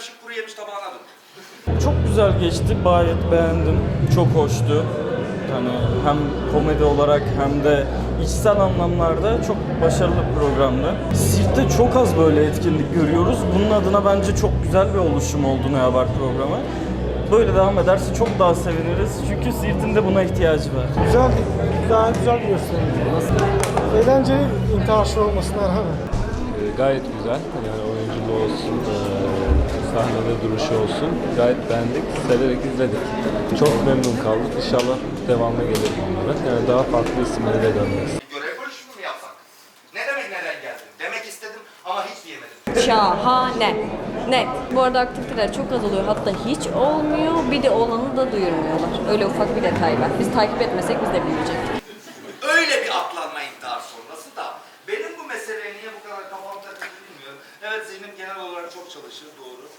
karışık kuru yemiş tabağına döndü. Çok güzel geçti, gayet beğendim. Çok hoştu. Hani hem komedi olarak hem de içsel anlamlarda çok başarılı bir programdı. Sirt'te çok az böyle etkinlik görüyoruz. Bunun adına bence çok güzel bir oluşum oldu Ne Haber programı. Böyle devam ederse çok daha seviniriz. Çünkü Sirt'in de buna ihtiyacı var. Güzel, gayet güzel bir gösterimdi. Eğlenceli intihar şovu olmasına rağmen. Ee, gayet güzel. Yani oyunculuğu olsun, eee, sahnede duruşu olsun. Gayet beğendik, severek izledik. Çok memnun kaldık. İnşallah devamı gelir bunlara. Yani daha farklı isimleriyle dönmek Görev bölüşümü mü yapsak? Ne demek neden geldin? Demek istedim ama hiç diyemedim. Şahane. Net. Bu arada aktiviteler çok az oluyor. Hatta hiç olmuyor. Bir de olanı da duyurmuyorlar. Öyle ufak bir detay var. Biz takip etmesek biz de bilmeyecektik. Öyle bir atlanma intihar sonrası da benim bu meseleye niye bu kadar kafam takıldı bilmiyorum. Evet zihnim genel olarak çok çalışır doğru.